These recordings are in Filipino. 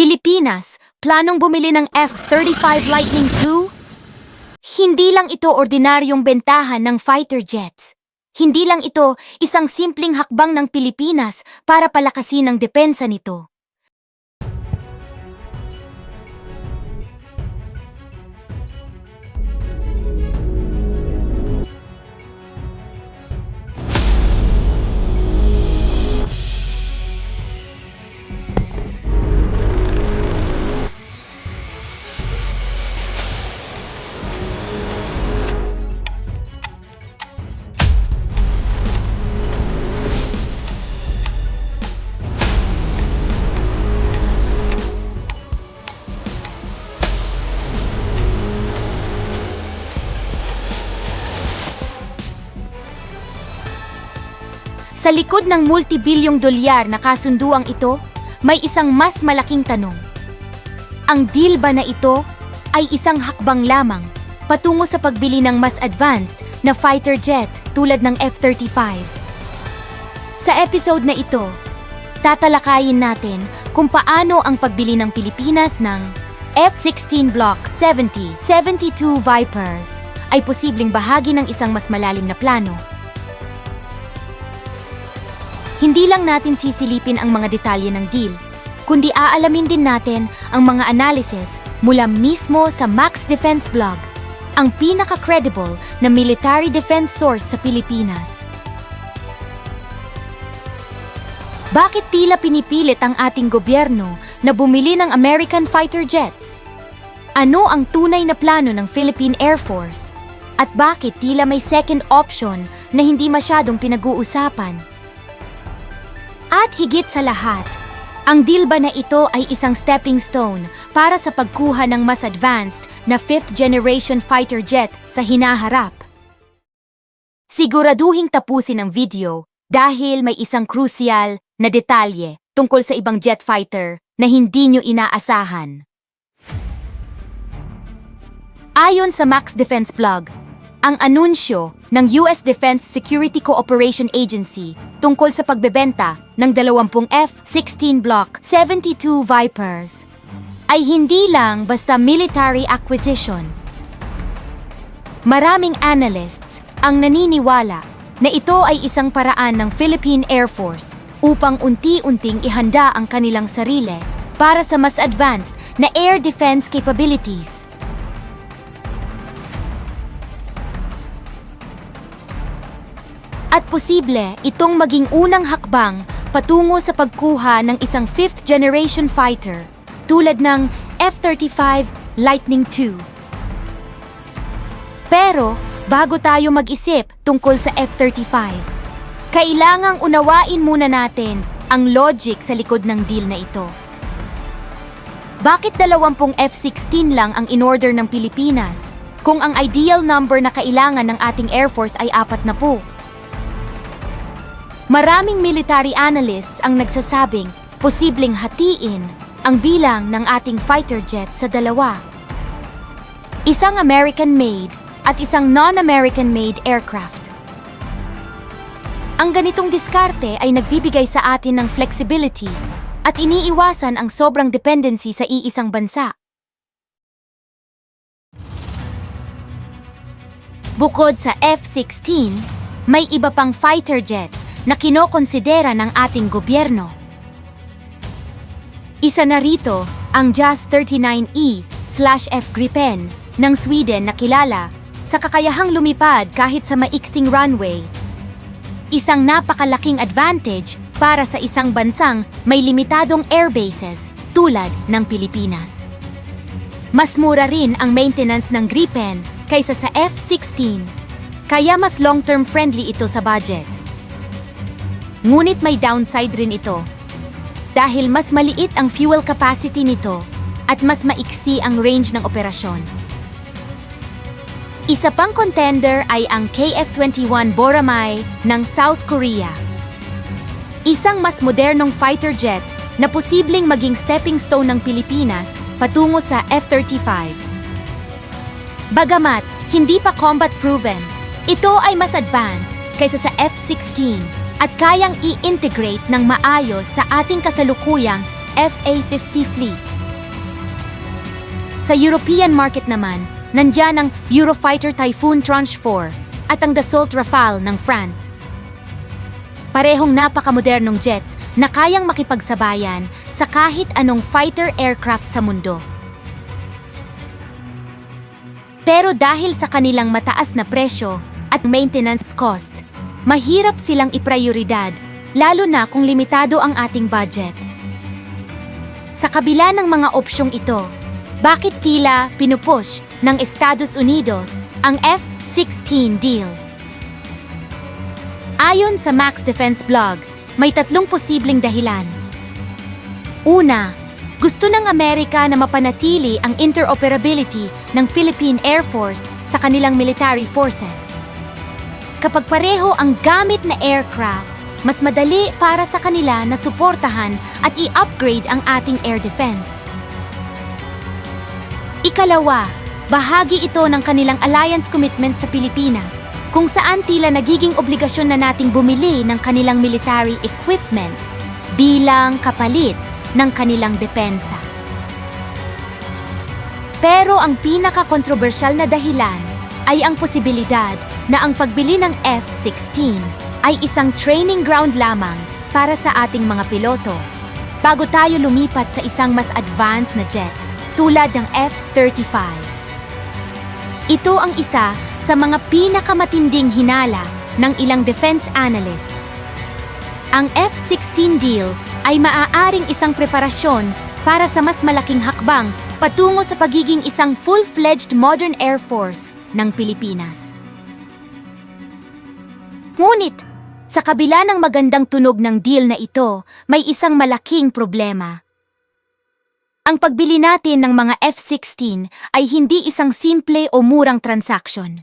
Pilipinas, planong bumili ng F-35 Lightning II? Hindi lang ito ordinaryong bentahan ng fighter jets. Hindi lang ito isang simpleng hakbang ng Pilipinas para palakasin ang depensa nito. Sa likod ng multibilyong dolyar na kasunduang ito, may isang mas malaking tanong. Ang deal ba na ito ay isang hakbang lamang patungo sa pagbili ng mas advanced na fighter jet tulad ng F-35? Sa episode na ito, tatalakayin natin kung paano ang pagbili ng Pilipinas ng F-16 Block 70, 72 Vipers ay posibleng bahagi ng isang mas malalim na plano hindi lang natin sisilipin ang mga detalye ng deal, kundi aalamin din natin ang mga analysis mula mismo sa Max Defense Blog, ang pinaka-credible na military defense source sa Pilipinas. Bakit tila pinipilit ang ating gobyerno na bumili ng American fighter jets? Ano ang tunay na plano ng Philippine Air Force? At bakit tila may second option na hindi masyadong pinag-uusapan? At higit sa lahat, ang deal na ito ay isang stepping stone para sa pagkuha ng mas advanced na 5th generation fighter jet sa hinaharap? Siguraduhing tapusin ang video dahil may isang crucial na detalye tungkol sa ibang jet fighter na hindi nyo inaasahan. Ayon sa Max Defense Blog, ang anunsyo ng US Defense Security Cooperation Agency tungkol sa pagbebenta ng 20 F-16 Block 72 Vipers ay hindi lang basta military acquisition. Maraming analysts ang naniniwala na ito ay isang paraan ng Philippine Air Force upang unti-unting ihanda ang kanilang sarili para sa mas advanced na air defense capabilities. At posible itong maging unang hakbang patungo sa pagkuha ng isang 5th generation fighter tulad ng F-35 Lightning II. Pero bago tayo mag-isip tungkol sa F-35, kailangang unawain muna natin ang logic sa likod ng deal na ito. Bakit 20 F-16 lang ang in-order ng Pilipinas kung ang ideal number na kailangan ng ating Air Force ay apat na po? Maraming military analysts ang nagsasabing posibleng hatiin ang bilang ng ating fighter jet sa dalawa. Isang American-made at isang non-American-made aircraft. Ang ganitong diskarte ay nagbibigay sa atin ng flexibility at iniiwasan ang sobrang dependency sa iisang bansa. Bukod sa F-16, may iba pang fighter jets na kinokonsidera ng ating gobyerno. Isa na rito ang JAS 39E slash F Gripen ng Sweden na kilala sa kakayahang lumipad kahit sa maiksing runway. Isang napakalaking advantage para sa isang bansang may limitadong airbases tulad ng Pilipinas. Mas mura rin ang maintenance ng Gripen kaysa sa F-16, kaya mas long-term friendly ito sa budget. Ngunit may downside rin ito. Dahil mas maliit ang fuel capacity nito at mas maiksi ang range ng operasyon. Isa pang contender ay ang KF-21 Boramai ng South Korea. Isang mas modernong fighter jet na posibleng maging stepping stone ng Pilipinas patungo sa F-35. Bagamat hindi pa combat proven, ito ay mas advanced kaysa sa F-16 at kayang i-integrate ng maayos sa ating kasalukuyang FA-50 fleet. Sa European market naman, nandyan ang Eurofighter Typhoon Tranche 4 at ang Dassault Rafale ng France. Parehong napakamodernong jets na kayang makipagsabayan sa kahit anong fighter aircraft sa mundo. Pero dahil sa kanilang mataas na presyo at maintenance cost, mahirap silang iprioridad lalo na kung limitado ang ating budget. Sa kabila ng mga opsyong ito, bakit tila pinupush ng Estados Unidos ang F-16 deal? Ayon sa Max Defense Blog, may tatlong posibleng dahilan. Una, gusto ng Amerika na mapanatili ang interoperability ng Philippine Air Force sa kanilang military forces. Kapag pareho ang gamit na aircraft, mas madali para sa kanila na suportahan at i-upgrade ang ating air defense. Ikalawa, bahagi ito ng kanilang alliance commitment sa Pilipinas, kung saan tila nagiging obligasyon na nating bumili ng kanilang military equipment bilang kapalit ng kanilang depensa. Pero ang pinaka-kontrobersyal na dahilan ay ang posibilidad na ang pagbili ng F-16 ay isang training ground lamang para sa ating mga piloto bago tayo lumipat sa isang mas advanced na jet tulad ng F-35. Ito ang isa sa mga pinakamatinding hinala ng ilang defense analysts. Ang F-16 deal ay maaaring isang preparasyon para sa mas malaking hakbang patungo sa pagiging isang full-fledged modern air force ng Pilipinas. Ngunit, sa kabila ng magandang tunog ng deal na ito, may isang malaking problema. Ang pagbili natin ng mga F-16 ay hindi isang simple o murang transaksyon.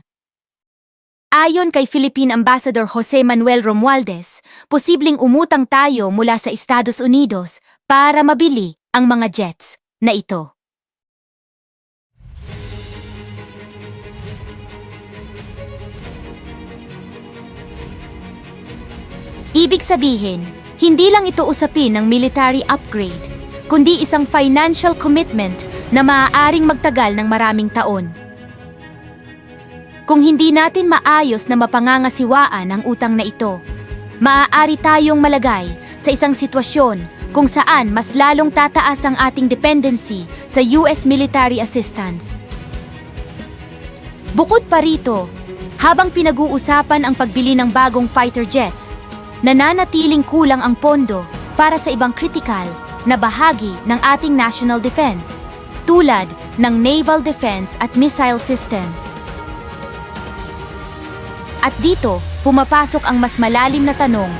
Ayon kay Philippine Ambassador Jose Manuel Romualdez, posibleng umutang tayo mula sa Estados Unidos para mabili ang mga jets na ito. Ibig sabihin, hindi lang ito usapin ng military upgrade, kundi isang financial commitment na maaaring magtagal ng maraming taon. Kung hindi natin maayos na mapangangasiwaan ang utang na ito, maaari tayong malagay sa isang sitwasyon kung saan mas lalong tataas ang ating dependency sa US military assistance. Bukod pa rito, habang pinag-uusapan ang pagbili ng bagong fighter jets, nananatiling kulang ang pondo para sa ibang kritikal na bahagi ng ating national defense, tulad ng naval defense at missile systems. At dito, pumapasok ang mas malalim na tanong.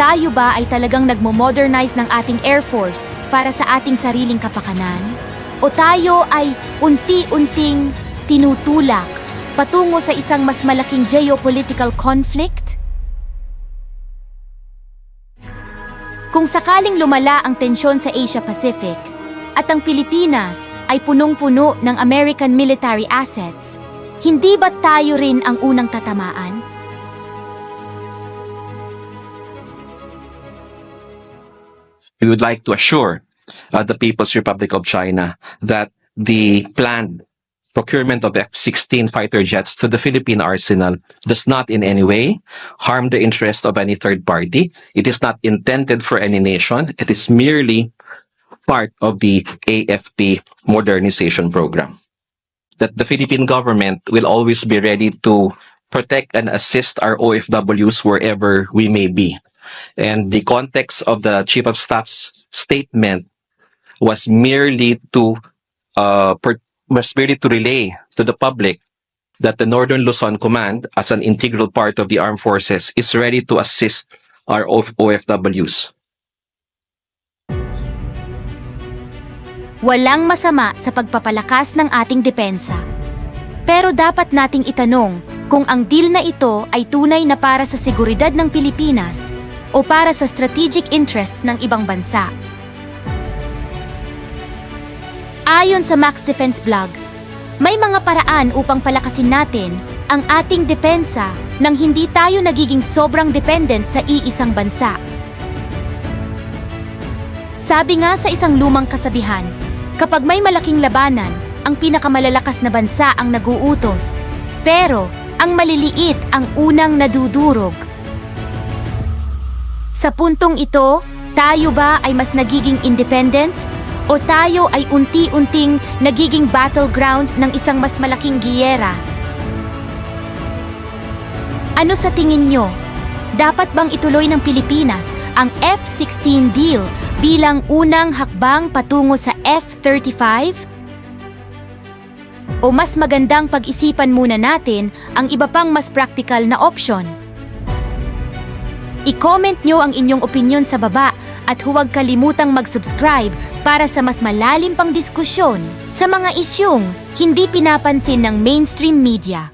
Tayo ba ay talagang nagmo-modernize ng ating Air Force para sa ating sariling kapakanan? O tayo ay unti-unting tinutulak patungo sa isang mas malaking geopolitical conflict? Kung sakaling lumala ang tensyon sa Asia Pacific at ang Pilipinas ay punong-puno ng American military assets, hindi ba tayo rin ang unang tatamaan? we would like to assure uh, the People's Republic of China that the planned procurement of F-16 fighter jets to the Philippine arsenal does not in any way harm the interest of any third party. It is not intended for any nation. It is merely part of the AFP modernization program. That the Philippine government will always be ready to protect and assist our OFWs wherever we may be. And the context of the Chief of Staff's statement was merely to uh, per- was merely to relay to the public that the Northern Luzon Command, as an integral part of the armed forces, is ready to assist our OF- OFWs. Walang masama sa pagpapalakas ng ating depensa. Pero dapat nating itanong kung ang deal na ito ay tunay na para sa seguridad ng Pilipinas o para sa strategic interests ng ibang bansa. Ayon sa Max Defense Blog, may mga paraan upang palakasin natin ang ating depensa nang hindi tayo nagiging sobrang dependent sa iisang bansa. Sabi nga sa isang lumang kasabihan, Kapag may malaking labanan, ang pinakamalalakas na bansa ang naguutos. Pero, ang maliliit ang unang nadudurog. Sa puntong ito, tayo ba ay mas nagiging independent? O tayo ay unti-unting nagiging battleground ng isang mas malaking giyera? Ano sa tingin nyo? Dapat bang ituloy ng Pilipinas ang F-16 deal bilang unang hakbang patungo sa F-35? O mas magandang pag-isipan muna natin ang iba pang mas practical na option? I-comment nyo ang inyong opinion sa baba at huwag kalimutang mag-subscribe para sa mas malalim pang diskusyon sa mga isyung hindi pinapansin ng mainstream media.